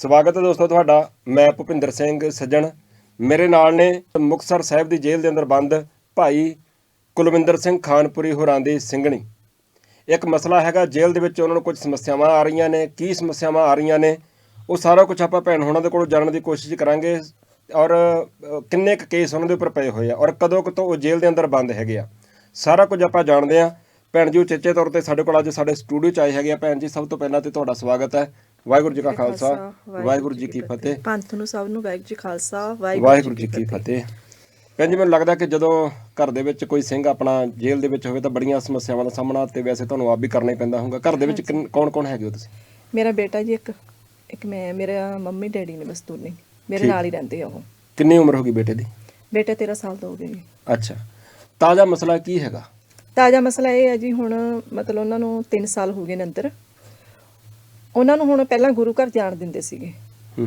ਸਵਾਗਤ ਹੈ ਦੋਸਤੋ ਤੁਹਾਡਾ। ਮੈਂ ਭੁਪਿੰਦਰ ਸਿੰਘ ਸੱਜਣ। ਮੇਰੇ ਨਾਲ ਨੇ ਮੁਕਤਸਰ ਸਾਹਿਬ ਦੀ ਜੇਲ੍ਹ ਦੇ ਅੰਦਰ ਬੰਦ ਭਾਈ ਕੁਲਵਿੰਦਰ ਸਿੰਘ ਖਾਨਪੁਰੀ ਹੋਰਾਂ ਦੀ ਸਿੰਘਣੀ। ਇੱਕ ਮਸਲਾ ਹੈਗਾ, ਜੇਲ੍ਹ ਦੇ ਵਿੱਚ ਉਹਨਾਂ ਨੂੰ ਕੁਝ ਸਮੱਸਿਆਵਾਂ ਆ ਰਹੀਆਂ ਨੇ। ਕੀ ਸਮੱਸਿਆਵਾਂ ਆ ਰਹੀਆਂ ਨੇ, ਉਹ ਸਾਰਾ ਕੁਝ ਆਪਾਂ ਭੈਣ ਹੋਣਾ ਦੇ ਕੋਲੋਂ ਜਾਣਨ ਦੀ ਕੋਸ਼ਿਸ਼ ਕਰਾਂਗੇ। ਔਰ ਕਿੰਨੇ ਕੁ ਕੇਸ ਉਹਨਾਂ ਦੇ ਉੱਪਰ ਪਏ ਹੋਏ ਆ ਔਰ ਕਦੋਂ ਕੁ ਉਹ ਜੇਲ੍ਹ ਦੇ ਅੰਦਰ ਬੰਦ ਹੈਗੇ ਆ। ਸਾਰਾ ਕੁਝ ਆਪਾਂ ਜਾਣਦੇ ਆ। ਭੈਣ ਜੀ ਉਚੇਚੇ ਤੌਰ ਤੇ ਸਾਡੇ ਕੋਲ ਅੱਜ ਸਾਡੇ ਸਟੂਡੀਓ 'ਚ ਆਏ ਹੈਗੇ ਆ। ਭੈਣ ਜੀ ਸਭ ਤੋਂ ਪਹਿਲਾਂ ਤੇ ਤੁਹਾਡਾ ਸਵਾਗਤ ਹੈ। ਵਾਹਿਗੁਰੂ ਜੀ ਕਾ ਖਾਲਸਾ ਵਾਹਿਗੁਰੂ ਜੀ ਕੀ ਫਤਿਹ। ਪੰਥ ਨੂੰ ਸਭ ਨੂੰ ਵਾਹਿਗੁਰੂ ਜੀ ਖਾਲਸਾ ਵਾਹਿਗੁਰੂ ਜੀ ਕੀ ਫਤਿਹ। ਭੈਣ ਜੀ ਮੈਨੂੰ ਲੱਗਦਾ ਕਿ ਜਦੋਂ ਘਰ ਦੇ ਵਿੱਚ ਕੋਈ ਸਿੰਘ ਆਪਣਾ ਜੇਲ੍ਹ ਦੇ ਵਿੱਚ ਹੋਵੇ ਤਾਂ ਬੜੀਆਂ ਸਮੱਸਿਆਵਾਂ ਦਾ ਸਾਹਮਣਾ ਤੇ ਵੈਸੇ ਤੁਹਾਨੂੰ ਆਪ ਵੀ ਕਰਨਾ ਹੀ ਪੈਂਦਾ ਹੋਊਗਾ। ਘਰ ਦੇ ਵਿੱਚ ਕੌਣ ਕੌਣ ਹੈਗੇ ਹੋ ਤੁਸੀਂ? ਮੇਰਾ ਬੇਟਾ ਜੀ ਇੱਕ ਇੱਕ ਮੈਂ ਮੇਰਾ ਮੰਮੀ ਡੈਡੀ ਨੇ ਬਸ ਦੋਨੇ। ਮੇਰੇ ਨਾਲ ਹੀ ਰਹਿੰਦੇ ਆ ਉਹ। ਕਿੰਨੀ ਉਮਰ ਹੋ ਗਈ ਬੇਟੇ ਦੀ? ਬੇਟਾ 13 ਸਾਲ ਦਾ ਹੋ ਗਿਆ ਜੀ। ਅੱਛਾ। ਤਾਜ਼ਾ ਮਸਲਾ ਕੀ ਹੈਗਾ? ਤਾਜ਼ਾ ਮਸਲਾ ਇਹ ਹੈ ਜੀ ਹੁਣ ਮਤਲਬ ਉਹਨਾਂ ਨੂੰ 3 ਸਾਲ ਹੋ ਗਏ ਨੇ ਅੰਦਰ। ਉਹਨਾਂ ਨੂੰ ਹੁਣ ਪਹਿਲਾਂ ਗੁਰੂ ਘਰ ਜਾਣ ਦਿੰਦੇ ਸੀਗੇ।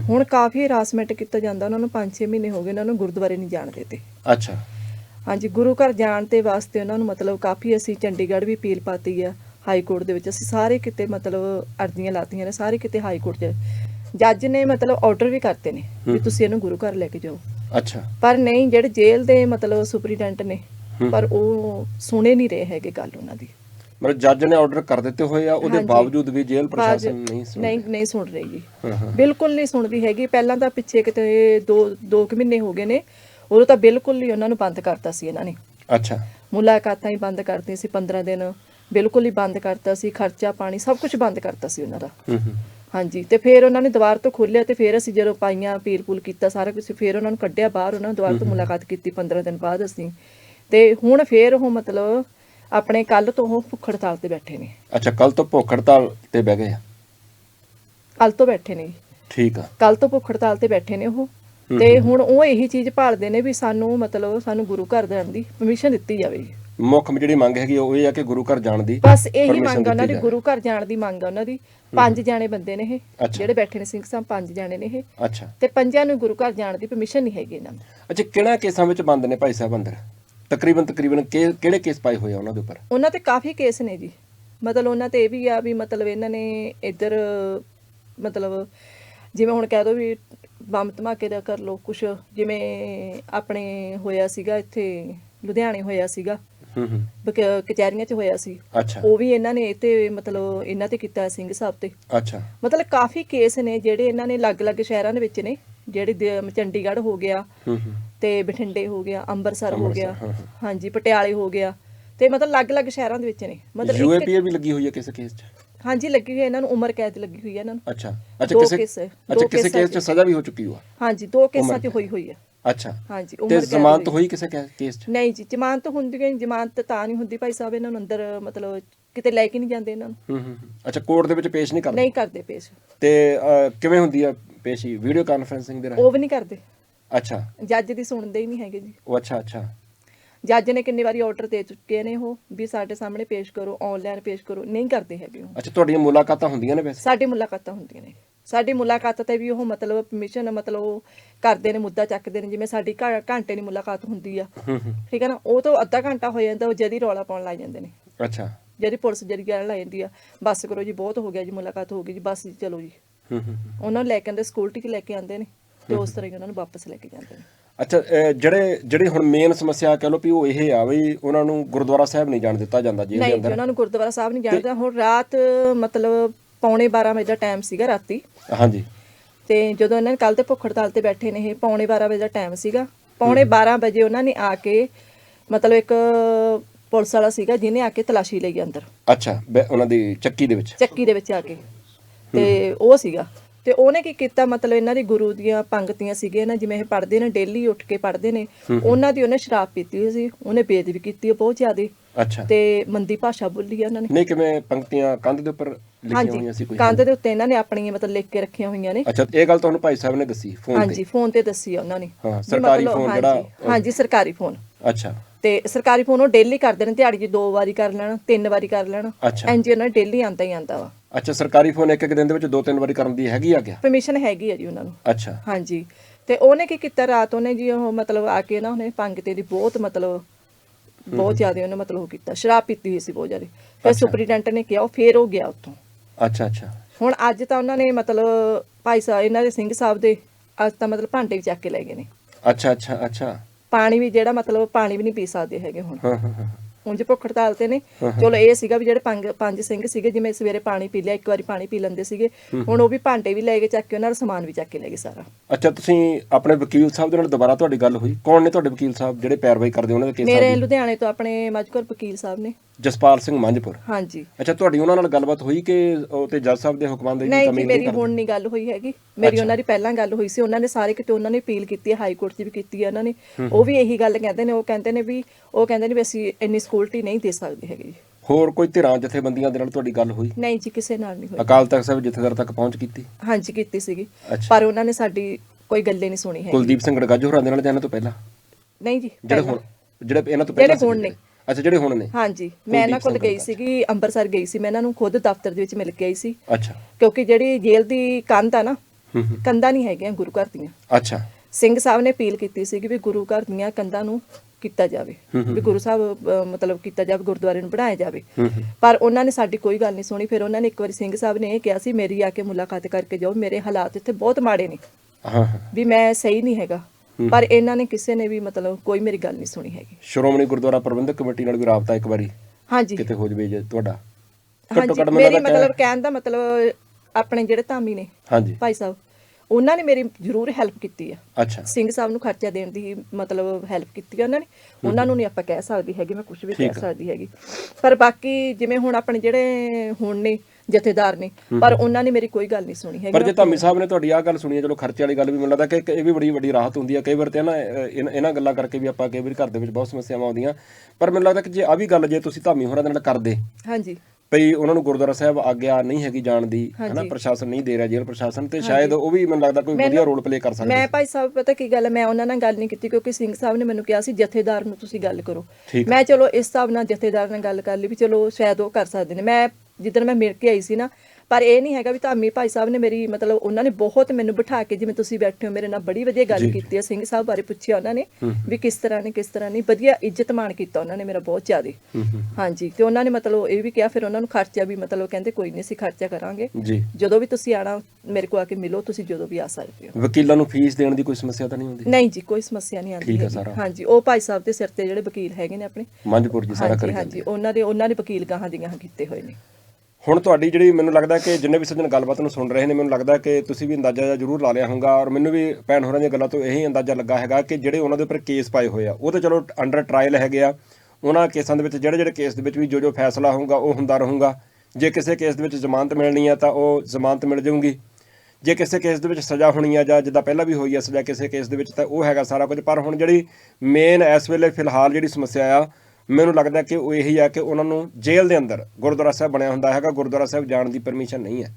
ਹੁਣ ਕਾਫੀ ਹਰਾਸਮੈਂਟ ਕੀਤਾ ਜਾਂਦਾ ਉਹਨਾਂ ਨੂੰ 5-6 ਮਹੀਨੇ ਹੋ ਗਏ ਉਹਨਾਂ ਨੂੰ ਗੁਰਦੁਆਰੇ ਨਹੀਂ ਜਾਣ ਦਿੱਤੇ। ਅੱਛਾ। ਹਾਂਜੀ ਗੁਰੂ ਘਰ ਜਾਣ ਤੇ ਵਾਸਤੇ ਉਹਨਾਂ ਨੂੰ ਮਤਲਬ ਕਾਫੀ ਅਸੀਂ ਚੰਡੀਗੜ੍ਹ ਵੀ ਅਪੀਲ ਪਾਤੀ ਆ ਹਾਈ ਕੋਰਟ ਦੇ ਵਿੱਚ ਅਸੀਂ ਸਾਰੇ ਕਿਤੇ ਮਤਲਬ ਅਰਜ਼ੀਆਂ ਲਾਤੀਆਂ ਨੇ ਸਾਰੇ ਕਿਤੇ ਹਾਈ ਕੋਰਟ 'ਚ। ਜੱਜ ਨੇ ਮਤਲਬ ਆਰਡਰ ਵੀ ਕਰਤੇ ਨੇ ਵੀ ਤੁਸੀਂ ਇਹਨੂੰ ਗੁਰੂ ਘਰ ਲੈ ਕੇ ਜਾਓ। ਅੱਛਾ। ਪਰ ਨਹੀਂ ਜਿਹੜੇ ਜੇਲ੍ਹ ਦੇ ਮਤਲਬ ਸੁਪਰੀਡੈਂਟ ਨੇ ਪਰ ਉਹ ਸੁਣੇ ਨਹੀਂ ਰਹੇ ਹੈਗੇ ਗੱਲ ਉਹਨਾਂ ਦੀ। ਮਤਲਬ ਜੱਜ ਨੇ ਆਰਡਰ ਕਰ ਦਿੱਤੇ ਹੋਏ ਆ ਉਹਦੇ। ਬਾਵਜੂਦ ਵੀ ਜੇਲ੍ਹ ਪ੍ਰਸ਼ਾਸਨ ਨਹੀਂ ਸੁਣ ਨਹੀਂ ਨਹੀਂ ਸੁਣ ਰਹੀ। ਜੀ ਬਿਲਕੁਲ ਨਹੀਂ ਸੁਣਦੀ ਹੈਗੀ। ਪਹਿਲਾਂ ਤਾਂ ਪਿੱਛੇ ਕਿਤੇ ਦੋ ਦੋ ਕੁ ਮਹੀਨੇ ਹੋ ਗਏ ਨੇ। ਉਦੋਂ ਤਾਂ ਬਿਲਕੁਲ ਹੀ ਉਹਨਾਂ ਨੂੰ ਬੰਦ ਕਰਤਾ ਸੀ ਇਹਨਾਂ ਨੇ। ਅੱਛਾ। ਮੁਲਾਕਾਤਾਂ ਹੀ ਬੰਦ ਕਰਤੀਆਂ ਸੀ 15 ਦਿਨ। ਬਿਲਕੁਲ ਹੀ ਬੰਦ ਕਰਤਾ ਸੀ। ਖਰਚਾ ਪਾਣੀ ਸਭ ਕੁਝ ਬੰਦ ਕਰਤਾ ਸੀ ਉਹਨਾਂ ਦਾ। ਹਾਂਜੀ। ਤੇ ਫਿਰ ਉਹਨਾਂ ਨੇ ਦੁਬਾਰ ਤੋਂ ਖੋਲ੍ਹਿਆ ਤੇ ਫਿਰ ਅਸੀਂ ਜਦੋਂ ਪਾਈਆਂ ਅਪੀਲ ਪੂਲ ਕੀਤਾ ਸਾਰਾ ਕੁਝ ਫਿਰ ਉਹਨਾਂ ਨੂੰ ਕੱਢਿਆ ਬਾਹਰ। ਉਹਨਾਂ ਨੂੰ ਦੁਬਾਰਾ ਤੋਂ ਮੁਲਾਕਾਤ ਕੀਤੀ 15 ਦਿਨ ਬਾਅਦ ਅਸੀਂ। ਤੇ ਹੁਣ ਫਿਰ ਉਹ ਮਤਲਬ ਆਪਣੇ ਕੱਲ ਤੋਂ ਉਹ ਭੁੱਖ ਹੜਤਾਲ ਤੇ ਬੈਠੇ ਨੇ। ਅੱਛਾ ਕੱਲ ਤੋਂ ਭੁੱਖ ਹੜਤਾਲ ਤੇ ਬਹਿ ਗਏ ਆ? ਕੱਲ ਤੋਂ ਬੈਠੇ ਨੇ। ਠੀਕ ਆ। ਕੱਲ ਤੋਂ ਭੁੱਖ ਹੜਤਾਲ ਤੇ ਬੈਠੇ ਨੇ ਉਹ। ਤੇ ਹੁਣ ਉਹ ਇਹੀ ਚੀਜ਼ ਭਾਲਦੇ ਨੇ ਵੀ ਸਾਨੂੰ ਮਤਲਬ ਸਾਨੂੰ ਗੁਰੂ ਘਰ ਜਾਣ ਦੀ ਪਰਮਿਸ਼ਨ ਦਿੱਤੀ ਜਾਵੇ। ਮੁੱਖ ਜਿਹੜੀ ਮੰਗ ਹੈਗੀ ਉਹ ਇਹ ਆ ਕਿ ਗੁਰੂ ਘਰ ਜਾਣ ਦੀ ਬਸ ਇਹੀ ਮੰਗ ਆ ਉਹਨਾਂ ਦੀ ਗੁਰੂ ਘਰ ਜਾਣ ਦੀ ਮੰਗ ਆ ਉਹਨਾਂ ਦੀ। ਪੰਜ ਜਾਣੇ ਬੰਦੇ ਨੇ ਇਹ। ਜਿਹੜੇ ਬੈਠੇ ਨੇ ਸਿੰਘ ਸਾਹਿਬ ਪੰਜ ਜਾਣੇ ਨੇ ਇਹ। ਅੱਛਾ। ਤੇ ਪੰਜਾਂ ਨੂੰ ਗੁਰੂ ਘਰ ਜਾਣ ਦੀ ਪਰਮਿਸ਼ਨ ਨਹੀਂ ਹੈਗੀ ਇਹਨਾਂ ਨੂੰ। ਅੱਛਾ ਕਿਹੜਾ ਕੇਸਾਂ ਵਿੱਚ ਬੰਦ ਨੇ ਭਾਈ ਸਾਹਿਬ ਅੰਦਰ? ਤਕਰੀਬਨ ਤਕਰੀਬਨ ਕਿ- ਕਿਹੜੇ ਕੇਸ ਪਾਏ ਹੋਏ ਆ ਉਹਨਾਂ ਦੇ ਉੱਪਰ? ਉਹਨਾਂ ਤੇ ਕਾਫੀ ਕੇਸ ਨੇ ਜੀ। ਮਤਲਬ ਉਹਨਾਂ ਤੇ ਇਹ ਵੀ ਆ ਵੀ ਮਤਲਬ ਇਹਨਾਂ ਨੇ ਇੱਧਰ ਮਤਲਬ ਜਿਵੇਂ ਹੁਣ ਕਹਿ ਦੋ ਵੀ ਬੰਬ ਧਮਾਕੇ ਦਾ ਕਰ ਲੋ ਕੁਛ ਜਿਵੇਂ ਆਪਣੇ ਹੋਇਆ ਸੀਗਾ ਇੱਥੇ ਲੁਧਿਆਣੇ ਹੋਇਆ ਸੀਗਾ। ਹੂੰ ਹੂੰ। ਬਕ- ਕਚਹਿਰੀਆਂ 'ਚ ਹੋਇਆ ਸੀ। ਅੱਛਾ। ਉਹ ਵੀ ਇਹਨਾਂ ਨੇ ਇਹ ਤੇ ਮਤਲਬ ਇਹਨਾਂ ਤੇ ਕੀਤਾ ਸਿੰਘ ਸਾਹਿਬ ਤੇ। ਅੱਛਾ। ਮਤਲਬ ਕਾਫੀ ਕੇਸ ਨੇ ਜਿਹੜੇ ਇਹਨਾਂ ਨੇ ਅਲੱਗ-ਅਲੱਗ ਸ਼ਹਿਰਾਂ ਦੇ ਵਿੱਚ ਨੇ ਜਿਹੜੇ ਦੇ- ਚੰਡੀਗੜ੍ਹ ਹੋ ਗਿਆ। ਹੂੰ ਹੂੰ। ਤੇ ਬਠਿੰਡੇ ਹੋ ਗਿਆ ਅੰਮ੍ਰਿਤਸਰ ਹੋ ਗਿਆ। ਹਾਂਜੀ ਪਟਿਆਲੇ ਹੋ ਗਿਆ ਤੇ ਮਤਲਬ ਅਲੱਗ-ਅਲੱਗ ਸ਼ਹਿਰਾਂ ਦੇ ਵਿੱਚ ਨੇ। ਮਤਲਬ ਯੂਏਪੀਏ ਵੀ ਲੱਗੀ ਹੋਈ ਹੈ ਕਿਸੇ ਕੇਸ 'ਚ? ਹਾਂਜੀ ਲੱਗੀ ਹੋਈ ਹੈ ਇਹਨਾਂ ਨੂੰ ਉਮਰ ਕੈਦ ਲੱਗੀ ਹੋਈ ਹੈ ਇਹਨਾਂ ਨੂੰ। ਅੱਛਾ ਅੱਛਾ ਕਿਸੇ ਅੱਛਾ ਕਿਸੇ ਕੇਸਾਂ 'ਚ ਸਜ਼ਾ ਵੀ ਹੋ ਚੁੱਕੀ ਹੋਆ? ਹਾਂਜੀ ਦੋ ਕੇਸਾਂ 'ਚ ਹੋਈ ਹੋਈ ਹੈ। ਅੱਛਾ ਹਾਂਜੀ ਉਮਰ ਕੈਦ ਜ਼ਮਾਨਤ ਹੋਈ। ਕਿਸੇ ਕੇਸ 'ਚ? ਨਹੀਂ ਜੀ ਜ਼ਮਾਨਤ ਹੁੰਦੀ ਹੈ ਜ਼ਮਾਨਤ ਤਾਂ ਨਹੀਂ ਹੁੰਦੀ। ਭਾਈ ਸਾਹਿਬ ਇਹਨਾਂ ਨੂੰ ਅੰਦਰ ਮਤਲਬ ਕਿਤੇ ਲੈ ਕੇ ਨਹੀਂ ਜਾਂਦੇ ਇਹਨਾਂ ਨੂੰ। ਹੂੰ ਹੂੰ। ਅੱਛਾ ਕੋਰਟ ਦੇ ਵਿੱਚ ਪੇਸ਼ ਨਹੀਂ ਕਰਦੇ? ਨਹੀਂ ਕਰਦੇ ਪੇਸ਼। ਤੇ ਕਿਵੇਂ ਹੁੰਦੀ ਆ ਪੇਸ਼ੀ? ਵੀਡੀਓ ਕਾਨਫਰੈਂਸਿੰਗ ਦੇ ਰਾਹੀਂ? ਉਹ ਵੀ ਨਹੀਂ ਕਰਦੇ। ਅੱਛਾ। ਜੱਜ ਦੀ ਸੁਣਦੇ ਹੀ ਨਹੀਂ ਹੈਗੇ ਜੀ। ਉਹ ਅੱਛਾ ਅੱਛਾ। ਜੱਜ ਨੇ ਕਿੰਨੀ ਵਾਰੀ ਆਰਡਰ ਦੇ ਚੁੱਕੇ ਨੇ ਉਹ ਵੀ ਸਾਡੇ ਸਾਹਮਣੇ ਪੇਸ਼ ਕਰੋ ਆਨਲਾਈਨ ਪੇਸ਼ ਕਰੋ। ਨਹੀਂ ਕਰਦੇ ਹੈਗੇ ਉਹ। ਅੱਛਾ ਤੁਹਾਡੀਆਂ ਮੁਲਾਕਾਤਾਂ ਹੁੰਦੀਆਂ ਨੇ ਵੈਸੇ? ਸਾਡੀ ਮੁਲਾਕਾਤਾਂ ਹੁੰਦੀਆਂ ਨੇ। ਸਾਡੀ ਮੁਲਾਕਾਤ ਤੇ ਵੀ ਉਹ ਮਤਲਬ ਪਰਮਿਸ਼ਨ ਮਤਲਬ ਉਹ ਕਰਦੇ ਨੇ ਮੁੱਦਾ ਚੱਕਦੇ ਨੇ। ਜਿਵੇਂ ਸਾਡੀ ਘ- ਘੰਟੇ ਦੀ ਮੁਲਾਕਾਤ ਹੁੰਦੀ ਆ। ਹੂੰ ਹੂੰ। ਠੀਕ ਹੈ ਨਾ? ਉਹ ਤੋਂ ਅੱਧਾ ਘੰਟਾ ਹੋ ਜਾਂਦਾ ਉਹ ਜਦੀ ਰੌਲਾ ਪਾਉਣ ਲੱਗ ਜਾਂਦੇ ਨੇ। ਅੱਛਾ। ਜਦੀ ਪੁਲਿਸ ਜਦੀ ਕਹਿਣ ਲੱਗ ਜਾਂਦੀ ਆ ਬਸ ਕਰੋ ਜੀ ਬਹੁਤ ਹੋ ਗਿਆ ਜੀ ਮੁਲਾਕਾਤ ਹੋ ਗਈ ਜੀ ਬਸ ਜੀ ਚਲੋ ਜੀ। ਹੂੰ। ਉਹਨਾਂ ਨੂੰ ਲੈ ਕੇ ਆਉਂਦੇ ਸਕੂਲਟੀ ਤੇ ਲੈ ਕੇ ਆਉਂਦੇ ਨੇ। ਤੇ ਉਸ ਤਰ੍ਹਾਂ ਹੀ ਉਹਨਾਂ ਨੂੰ ਵਾਪਸ ਲੈ ਕੇ ਜਾਂਦੇ ਨੇ। ਅੱਛਾ ਜਿਹੜੇ ਜਿਹੜੀ ਹੁਣ ਮੇਨ ਸਮੱਸਿਆ ਕਹ ਲਓ ਵੀ ਉਹ ਇਹ ਆ ਵੀ ਉਹਨਾਂ ਨੂੰ ਗੁਰਦੁਆਰਾ ਸਾਹਿਬ ਨਹੀਂ ਜਾਣ ਦਿੱਤਾ ਜਾਂਦਾ ਜੇਲ੍ਹ ਦੇ ਨਹੀਂ ਅੰਦਰ। ਉਹਨਾਂ ਨੂੰ ਗੁਰਦੁਆਰਾ ਸਾਹਿਬ ਨਹੀਂ ਜਾਣਦਾ ਹੁਣ ਰਾਤ ਮਤਲਬ ਪੌਣੇ 12 ਵਜੇ ਦਾ ਟਾਈਮ ਸੀਗਾ ਰਾਤੀ। ਹਾਂਜੀ। ਤੇ ਜਦੋਂ ਇਹਨਾਂ ਨੇ ਕੱਲ ਤੇ ਭੁੱਖ ਹੜਤਾਲ ਤੇ ਬੈਠੇ ਨੇ ਇਹ ਪੌਣੇ 12 ਵਜੇ ਦਾ ਟਾਈਮ ਸੀਗਾ। ਪੌਣੇ 12 ਵਜੇ ਉਹਨਾਂ ਨੇ ਆ ਕੇ ਮਤਲਬ ਇੱਕ ਪੁਲਿਸ ਵਾਲਾ ਸੀਗਾ ਜਿਹਨੇ ਆ ਕੇ ਤਲਾਸ਼ੀ ਲਈ ਅੰਦਰ। ਅੱਛਾ ਉਹਨਾਂ ਦੀ ਚੱਕੀ ਦੇ ਵਿੱਚ। ਚੱਕੀ ਦੇ ਵਿੱਚ ਆ ਕੇ। ਤੇ ਉਹ ਸੀਗਾ। ਤੇ ਉਹਨੇ ਕੀ ਕੀਤਾ? ਮਤਲਬ ਇਹਨਾਂ ਦੀ ਗੁਰੂ ਦੀਆਂ ਪੰਗਤੀਆਂ ਸੀਗੀਆਂ ਨਾ ਜਿਵੇਂ ਇਹ ਪੜ੍ਹਦੇ ਨੇ ਡੇਲੀ ਉੱਠ ਕੇ ਪੜ੍ਹਦੇ ਨੇ ਉਹਨਾਂ ਦੀ ਉਹਨੇ ਸ਼ਰਾਬ ਪੀਤੀ ਹੋਈ ਸੀ ਉਹਨੇ ਬੇਦਬੀ ਕੀਤੀ ਬਹੁਤ ਜ਼ਿਆਦੇ। ਅੱਛਾ। ਤੇ ਮੰਦੀ ਭਾਸ਼ਾ ਬੋਲੀ ਹੈ ਉਹਨਾਂ ਨੇ। ਨਹੀਂ ਕਿਵੇਂ ਪੰਕਤੀਆਂ ਕੰਧ ਦੇ ਉੱਪਰ ਲਿਖੀਆਂ ਹੋਈਆਂ ਸੀ ਕੋਈ? ਕੰਧ ਦੇ ਉੱਤੇ ਇਹਨਾਂ ਨੇ ਆਪਣੀਆਂ ਮਤਲਬ ਲਿਖ ਕੇ ਰੱਖੀਆਂ ਹੋਈਆਂ ਨੇ। ਅੱਛਾ ਇਹ ਗੱਲ ਤੁਹਾਨੂੰ ਭਾਈ ਸਾਹਿਬ ਨੇ ਦੱਸੀ ਫੋਨ ਤੇ? ਹਾਂਜੀ ਫੋਨ ਤੇ ਦੱਸੀ ਆ ਉਹਨਾਂ ਨੇ। ਹਾਂ, ਸਰਕਾਰੀ ਫੋਨ ਜਿਹੜਾ- ਹਾਂਜੀ ਸਰਕਾਰੀ ਫੋਨ। ਅੱਛਾ। ਤੇ ਸਰਕਾਰੀ ਫੋਨ ਉਹ ਡੇਲੀ ਕਰਦੇ ਨੇ ਦਿਹਾੜੀ 'ਚ ਦੋ ਵਾਰੀ ਕਰ ਲੈਣ ਤਿੰਨ ਵਾਰੀ ਕਰ ਲੈਣ। ਐਨਜੀ ਉਹਨਾਂ ਡੇਲੀ ਆਂਦਾ ਹੀ ਆਂਦਾ ਵਾ। ਅੱਛਾ ਸਰਕਾਰੀ ਫੋਨ ਇੱਕ ਇੱਕ ਦਿਨ ਦੇ ਵਿੱਚ ਦੋ ਤਿੰਨ ਵਾਰੀ ਕਰਨ ਦੀ ਹੈਗੀ ਆ ਗਿਆ ਪਰਮਿਸ਼ਨ ਹੈਗੀ ਆ ਜੀ ਉਹਨਾਂ ਨੂੰ। ਅੱਛਾ। ਹਾਂਜੀ। ਤੇ ਉਹਨੇ ਕੀ ਕੀਤਾ ਰਾਤ ਉਹਨੇ ਜੀ ਉਹ ਮਤਲਬ ਆ ਕੇ ਨਾ ਉਹਨੇ ਪੰਗਤੇ ਦੀ ਬਹੁਤ ਮਤਲਬ ਬਹੁਤ ਜ਼ਿਆਦਾ ਉਹਨੇ ਮਤਲਬ ਉਹ ਕੀਤਾ। ਸ਼ਰਾਬ ਪੀਤੀ ਹੋਈ ਸੀ ਬਹੁਤ ਜ਼ਿਆਦਾ। ਫਿਰ ਸੁਪਰੀਡੈਂਟ ਨੇ ਕਿਹਾ ਉਹ ਫੇਰ ਹੋ ਗਿਆ ਉੱਥੋਂ। ਅੱਛਾ ਅੱਛਾ। ਹੁਣ ਅੱਜ ਤਾਂ ਉਹਨਾਂ ਨੇ ਮਤਲਬ ਭਾਈ ਸਾਹਿਬ ਇਹਨਾਂ ਦੇ ਸਿੰਘ ਸਾਹਿਬ ਦੇ ਅੱਜ ਤਾਂ ਮਤਲਬ ਭਾਂਡੇ ਵੀ ਚੱਕ ਕੇ ਲੈ ਗਏ ਨੇ। ਅੱਛਾ ਅੱਛਾ ਅੱਛਾ। ਪਾਣੀ ਵੀ ਜਿਹੜਾ ਮਤਲਬ ਪਾਣੀ ਵੀ ਨਹੀਂ ਪੀ ਸਕਦੇ ਹੈਗੇ ਹੁਣ। ਹਾਂ ਹਾਂ ਹਾਂ। ਉਂਝ ਭੁੱਖ ਹੜਤਾਲ ਤੇ ਨੇ ਚਲੋ ਇਹ ਸੀਗਾ ਵੀ ਜਿਹੜੇ ਪੰਜ ਪੰਜ ਸਿੰਘ ਸੀਗੇ ਜਿਵੇਂ ਸਵੇਰੇ ਪਾਣੀ ਪੀ ਲਿਆ ਇੱਕ ਵਾਰੀ ਪਾਣੀ ਪੀ ਲੈਂਦੇ ਸੀਗੇ। ਹੁਣ ਉਹ ਵੀ ਭਾਂਡੇ ਵੀ ਲੈ ਕੇ ਚੱਕ ਕੇ ਉਹਨਾਂ ਦਾ ਸਮਾਨ ਵੀ ਚੱਕ ਕੇ ਲੈ ਗਏ ਸਾਰਾ। ਅੱਛਾ ਤੁਸੀਂ ਆਪਣੇ ਵਕੀਲ ਸਾਹਿਬ ਦੇ ਨਾਲ ਦੁਬਾਰਾ ਤੁਹਾਡੀ ਗੱਲ ਹੋਈ। ਕੌਣ ਨੇ ਤੁਹਾਡੇ ਵਕੀਲ ਸਾਹਿਬ ਜਿਹੜੇ ਪੈਰਵਾਈ ਕਰਦੇ ਉਹਨਾਂ ਦੇ ਕੇਸ ਮੇਰੇ ਲੁਧਿਆਣੇ ਤੋਂ ਆਪਣੇ ਮਜਕਰ ਵਕੀਲ ਸਾਹਿਬ ਨੇ। ਜਸਪਾਲ ਸਿੰਘ ਮੰਝਪੁਰ। ਹਾਂਜੀ। ਅੱਛਾ ਤੁਹਾਡੀ ਉਹਨਾਂ ਨਾਲ ਗੱਲਬਾਤ ਹੋਈ ਕਿ ਉਹ ਤੇ ਜੱਜ ਸਾਹਿਬ ਦੇ ਹੁਕਮਾਂ ਦੇ ਨਹੀਂ ਜੀ ਮੇਰੀ ਹੁਣ ਨਹੀਂ ਗੱਲ ਹੋਈ ਹੈਗੀ। ਮੇਰੀ ਉਹਨਾਂ ਦੀ ਪਹਿਲਾਂ ਗੱਲ ਹੋਈ ਸੀ। ਉਹਨਾਂ ਨੇ ਸਾਰੇ ਕਿਤੇ ਉਹਨਾਂ ਨੇ ਅਪੀਲ ਕੀਤੀ ਹੈ ਹਾਈ ਕੋਰਟ 'ਚ ਵੀ ਕੀਤੀ ਹੈ ਉਹਨਾਂ ਨੇ। ਉਹ ਵੀ ਇਹੀ ਗੱਲ ਕਹਿੰਦੇ ਨੇ ਉਹ ਕਹਿੰਦੇ ਨੇ ਵੀ ਉਹ ਕਹਿੰਦੇ ਨੇ ਵੀ ਅਸੀਂ ਇੰਨੀ ਸਕਿਉਰਟੀ ਨਹੀਂ ਦੇ ਸਕਦੇ ਹੈਗੇ ਜੀ। ਹੋਰ ਕੋਈ ਧਿਰਾਂ ਜਥੇਬੰਦੀਆਂ ਦੇ ਨਾਲ ਤੁਹਾਡੀ ਗੱਲ ਹੋਈ? ਨਹੀਂ ਜੀ ਕਿਸੇ ਨਾਲ ਨਹੀਂ ਹੋਈ। ਅਕਾਲ ਤਖਤ ਸਾਹਿਬ ਜਥੇਦਾਰ ਤੱਕ ਪਹੁੰਚ ਕੀਤੀ? ਹਾਂਜੀ ਕੀਤੀ ਸੀਗੀ। ਪਰ ਉਹਨਾਂ ਨੇ ਸਾਡੀ ਕੋਈ ਗੱਲੇ ਨਹੀਂ ਸੁਣੀ ਹੈ ਕੁਲਦੀਪ ਸਿੰਘ ਗੜਗਾਜੋ ਹੋਰਾਂ ਦੇ ਨਾਲ ਜਾਂ ਇਹਨਾਂ ਤੋਂ ਪਹਿਲਾਂ? ਨਹੀਂ ਜੀ ਜਿਹੜੇ। ਹੁਣ ਜਿਹੜੇ ਇਹਨਾਂ ਤੋਂ ਪਹਿਲਾਂ ਜਿਹੜੇ ਹੁਣ। ਨੇ। ਅੱਛਾ ਜਿਹੜੇ ਹੁਣ ਨੇ? ਹਾਂਜੀ ਮੈਂ ਇਹਨਾਂ ਕੋਲ ਗਈ ਸੀਗੀ ਅੰਮ੍ਰਿਤਸਰ ਗਈ ਸੀ ਮੈਂ ਇਹਨਾਂ ਨੂੰ ਖੁਦ ਦਫ਼ਤਰ ਦੇ ਵਿੱਚ ਮਿਲ ਕੇ ਆਈ ਸੀ। ਅੱਛਾ। ਕਿਉਂਕਿ ਜਿਹੜੀ ਜੇਲ੍ਹ ਦੀ ਕੰਧ ਆ ਨਾ ਕੰਧਾਂ ਨਹੀਂ ਹੈਗੀਆਂ ਗੁਰੂ ਘਰ ਦੀਆਂ। ਅੱਛਾ। ਸਿੰਘ ਸਾਹਿਬ ਨੇ ਅਪੀਲ ਕੀਤੀ ਸੀ ਕਿ ਵੀ ਗੁਰੂ ਘਰ ਦੀਆਂ ਕੰਧਾਂ ਨੂੰ ਕੀਤਾ ਜਾਵੇ। ਵੀ ਗੁਰੂ ਸਾਹਿਬ ਮਤਲਬ ਕੀਤਾ ਜਾਵੇ ਗੁਰਦੁਆਰੇ ਨੂੰ ਬਣਾਇਆ ਜਾਵੇ। ਪਰ ਉਹਨਾਂ ਨੇ ਸਾਡੀ ਕੋਈ ਗੱਲ ਨਹੀਂ ਸੁਣੀ। ਫਿਰ ਉਹਨਾਂ ਨੇ ਇੱਕ ਵਾਰੀ ਸਿੰਘ ਸਾਹਿਬ ਨੇ ਇਹ ਕਿਹਾ ਸੀ ਮੇਰੀ ਆ ਕੇ ਮੁਲਾਕਾਤ ਕਰਕੇ ਜਾਓ ਮੇਰੇ ਹਾਲਾਤ ਇੱਥੇ ਬਹੁਤ ਮਾੜੇ ਨੇ। ਹਾਂ। ਵੀ ਮੈਂ ਸਹੀ ਨਹੀਂ ਹੈਗਾ। ਪਰ ਇਹਨਾਂ ਨੇ ਕਿਸੇ ਨੇ ਵੀ ਮਤਲਬ ਕੋਈ ਮੇਰੀ ਗੱਲ ਨਹੀਂ ਸੁਣੀ ਹੈਗੀ। ਸ਼੍ਰੋਮਣੀ ਗੁਰਦੁਆਰਾ ਪ੍ਰਬੰਧਕ ਕਮੇਟੀ ਨਾਲ ਵੀ ਰਾਬਤਾ ਇੱਕ ਵਾਰੀ ਹਾਂਜੀ। ਕਿਤੇ ਹੋ ਜਵੇ ਜੇ ਤੁਹਾਡਾ। ਘੱਟੋ ਮੇਰੀ ਮਤਲਬ ਕਹਿਣ ਦਾ ਮਤਲਬ ਆਪਣੇ ਜਿਹੜੇ ਧਾਮੀ ਨੇ ਹਾਂਜੀ। ਭਾਈ ਸਾਹਿਬ ਉਹਨਾਂ ਨੇ ਮੇਰੀ ਜ਼ਰੂਰ ਹੈਲਪ ਕੀਤੀ ਆ। ਅੱਛਾ। ਸਿੰਘ ਸਾਹਿਬ ਨੂੰ ਖਰਚਾ ਦੇਣ ਦੀ ਮਤਲਬ ਹੈਲਪ ਕੀਤੀ ਆ ਉਹਨਾਂ ਨੇ। ਉਹਨਾਂ ਨੂੰ ਨਹੀਂ ਆਪਾਂ ਕਹਿ ਸਕਦੀ ਹੈਗੀ ਮੈਂ ਕੁਝ ਵੀ ਕਹਿ ਸਕਦੀ ਹੈਗੀ। ਪਰ ਬਾਕੀ ਜਿਵੇਂ ਹੁਣ ਆਪਣੇ ਜਿਹੜੇ ਹੁਣ ਨੇ ਜਥੇਦਾਰ ਨੇ। ਪਰ ਉਹਨਾਂ ਨੇ ਮੇਰੀ ਕੋਈ ਗੱਲ ਨਹੀਂ ਸੁਣੀ ਹੈਗੀ ਪਰ ਜੇ ਧਾਮੀ ਸਾਹਿਬ ਨੇ ਤੁਹਾਡੀ ਆਹ ਗੱਲ ਸੁਣੀ ਹੈ ਚਲੋ ਖਰਚੇ ਵਾਲੀ ਗੱਲ ਵੀ ਮੈਨੂੰ ਲੱਗਦਾ ਕਿ ਇੱਕ ਇਹ ਵੀ ਬੜੀ ਵੱਡੀ ਰਾਹਤ ਹੁੰਦੀ ਹੈ ਕਈ ਵਾਰ ਤੇ ਨਾ ਇਹਨਾਂ ਗੱਲਾਂ ਕਰਕੇ ਵੀ ਆਪਾਂ ਕਈ ਵਾਰ ਘਰ ਦੇ ਵਿੱਚ ਬਹੁਤ ਸਮੱਸਿਆਵਾਂ ਆਉਂਦੀਆਂ। ਪਰ ਮੈਨੂੰ ਲੱਗਦਾ ਕਿ ਜੇ ਆ ਵੀ ਗੱਲ ਜੇ ਤੁਸੀਂ ਧਾਮੀ ਹੋਰਾਂ ਦੇ ਨਾਲ ਕਰਦੇ ਹਾਂਜੀ। ਭਈ ਉਹਨਾਂ ਨੂੰ ਗੁਰਦੁਆਰਾ ਸਾਹਿਬ ਆਗਿਆ ਨਹੀਂ ਹੈਗੀ ਜਾਣ ਦੀ ਹਨਾ ਪ੍ਰਸ਼ਾਸਨ ਨਹੀਂ ਦੇ ਰਿਹਾ ਜੇਲ੍ਹ ਪ੍ਰਸ਼ਾਸਨ ਤੇ ਸ਼ਾਇਦ ਉਹ ਵੀ ਮੈਨੂੰ ਲੱਗਦਾ ਕੋਈ ਵਧੀਆ ਰੋਲ ਪਲੇ ਕਰ ਸਕਦਾ ਮੈਂ ਭਾਈ ਸਾਹਿਬ ਪਤਾ ਕੀ ਗੱਲ ਹੈ ਮੈਂ ਉਹਨਾਂ ਨਾਲ ਗੱਲ ਨਹੀਂ ਕੀਤੀ ਕਿਉਂਕਿ ਸਿੰਘ ਸਾਹਿਬ ਨੇ ਮੈਨੂੰ ਕਿਹਾ ਸੀ ਜਥੇਦਾਰ ਨੂੰ ਤੁਸੀਂ ਗੱਲ ਕਰੋ। ਠੀਕ ਮੈਂ ਚਲੋ ਇਸ ਹਿਸਾਬ ਨਾਲ ਜਥੇਦਾਰ ਨਾਲ ਗੱਲ ਕਰ ਲਈ ਵੀ ਚਲੋ ਸ਼ਾਇਦ ਉਹ ਕਰ ਸਕਦੇ ਨੇ। ਮੈਂ ਜਿੱਦਣ ਮੈਂ ਮਿਲ ਕੇ ਆਈ ਸੀ ਨਾ ਪਰ ਇਹ ਨਹੀਂ ਹੈਗਾ ਵੀ ਧਾਮੀ ਭਾਈ ਸਾਹਿਬ ਨੇ ਮੇਰੀ ਮਤਲਬ ਉਹਨਾਂ ਨੇ ਬਹੁਤ ਮੈਨੂੰ ਬਿਠਾ ਕੇ ਜਿਵੇਂ ਤੁਸੀਂ ਬੈਠੇ ਹੋ ਮੇਰੇ ਨਾਲ ਬੜੀ ਵਧੀਆ ਗੱਲ ਕੀਤੀ ਹੈ ਸਿੰਘ ਸਾਹਿਬ ਬਾਰੇ ਪੁੱਛਿਆ ਉਹਨਾਂ ਨੇ ਵੀ ਕਿਸ ਤਰ੍ਹਾਂ ਨੇ ਕਿਸ ਤਰ੍ਹਾਂ ਨਹੀਂ ਵਧੀਆ ਇੱਜ਼ਤ ਮਾਣ ਕੀਤਾ ਉਹਨਾਂ ਨੇ ਮੇਰਾ ਬਹੁਤ ਜ਼ਿਆਦਾ। ਹਾਂਜੀ ਤੇ ਉਹਨਾਂ ਨੇ ਮਤਲਬ ਇਹ ਵੀ ਕਿਹਾ ਫਿਰ ਉਹਨਾਂ ਨੂੰ ਖਰਚਾ ਵੀ ਮਤਲਬ ਕਹਿੰਦੇ ਕੋਈ ਨਹੀਂ ਅਸੀਂ ਖਰਚਾ ਕਰਾਂਗੇ। ਜਦੋਂ ਵੀ ਤੁਸੀਂ ਆਣਾ ਮੇਰੇ ਕੋਲ ਆ ਕੇ ਮਿਲੋ ਤੁਸੀਂ ਜਦੋਂ ਵੀ ਆ ਸਕਦੇ ਹੋ। ਵਕੀਲਾਂ ਨੂੰ ਫੀਸ ਦੇਣ ਦੀ ਕੋਈ ਸਮੱਸਿਆ ਤਾਂ ਨਹੀਂ ਹੁੰਦੀ? ਨਹੀਂ ਜੀ ਕੋਈ ਸਮੱਸਿਆ ਨਹੀਂ ਆਉਂਦੀ। ਹਾਂਜੀ ਉਹ ਭਾਈ ਸਾਹਿਬ ਦੇ ਸਿਰ ਤੇ ਜਿਹੜੇ ਵਕੀਲ ਹੈਗੇ ਨੇ ਆਪਣੇ। ਮੰਝਪੁਰ ਜੀ ਸਾਰਾ ਕਰੀ ਹਾਂਜੀ ਉਹਨਾਂ ਦੇ ਉਹਨਾਂ ਦੇ ਵਕੀਲ ਗਾਹਾਂ ਦੀਆਂ ਕੀਤੇ ਹੋਏ ਨੇ। ਹੁਣ ਤੁਹਾਡੀ ਜਿਹੜੀ ਮੈਨੂੰ ਲੱਗਦਾ ਕਿ ਜਿੰਨੇ ਵੀ ਸੱਜਣ ਗੱਲਬਾਤ ਨੂੰ ਸੁਣ ਰਹੇ ਨੇ, ਮੈਨੂੰ ਲੱਗਦਾ ਕਿ ਤੁਸੀਂ ਵੀ ਅੰਦਾਜ਼ਾ ਜ਼ਰੂਰ ਲਾ ਲਿਆ ਹੋਊਗਾ ਔਰ ਮੈਨੂੰ ਵੀ ਭੈਣ ਹੋਰਾਂ ਦੀਆਂ ਗੱਲਾਂ ਤੋਂ ਇਹੀ ਅੰਦਾਜ਼ਾ ਲੱਗਾ ਹੈਗਾ ਕਿ ਜਿਹੜੇ ਉਹਨਾਂ ਦੇ ਉੱਪਰ ਕੇਸ ਪਾਏ ਹੋਏ ਆ, ਉਹ ਤਾਂ ਚਲੋ ਅੰਡਰ ਟਰਾਇਲ ਹੈਗੇ ਆ। ਉਹਨਾਂ ਕੇਸਾਂ ਦੇ ਵਿੱਚ, ਜਿਹੜੇ ਜਿਹੜੇ ਕੇਸ ਦੇ ਵਿੱਚ ਵੀ ਜੋ ਜੋ ਫੈਸਲਾ ਹੋਊਗਾ, ਉਹ ਹੁੰਦਾ ਰਹੂਗਾ। ਜੇ ਕਿਸੇ ਕੇਸ ਦੇ ਵਿੱਚ ਜ਼ਮਾਨਤ ਮਿਲਣੀ ਆ ਤਾਂ ਉਹ ਜ਼ਮਾਨਤ ਮਿਲ ਜਾਊਗੀ। ਜੇ ਕਿਸੇ ਕੇਸ ਦੇ ਵਿੱਚ ਸਜ਼ਾ ਹੋਣੀ ਆ ਜਾਂ ਜਿੱਦਾਂ ਪਹਿਲਾਂ ਵੀ ਹੋਈ ਆ ਸਜ਼ਾ ਕਿਸੇ ਕੇਸ ਦੇ ਵਿੱਚ ਤਾਂ ਉਹ ਹੈਗਾ ਸਾਰਾ ਕੁਝ। ਪਰ ਹੁਣ ਜਿਹੜੀ ਮੇਨ ਇਸ ਵੇਲੇ ਫਿਲਹਾਲ ਜਿਹੜੀ ਸਮੱਸਿਆ ਆ ਮੈਨੂੰ ਲੱਗਦਾ ਕਿ ਉਹ ਇਹੀ ਆ ਕਿ ਉਹਨਾਂ ਨੂੰ ਜੇਲ੍ਹ ਦੇ ਅੰਦਰ ਗੁਰਦੁਆਰਾ ਸਾਹਿਬ ਬਣਿਆ ਹੁੰਦਾ ਹੈਗਾ ਗੁਰਦੁਆਰਾ ਸਾਹਿਬ ਜਾਣ ਦੀ ਪਰਮਿਸ਼ਨ ਨਹੀਂ ਹੈ।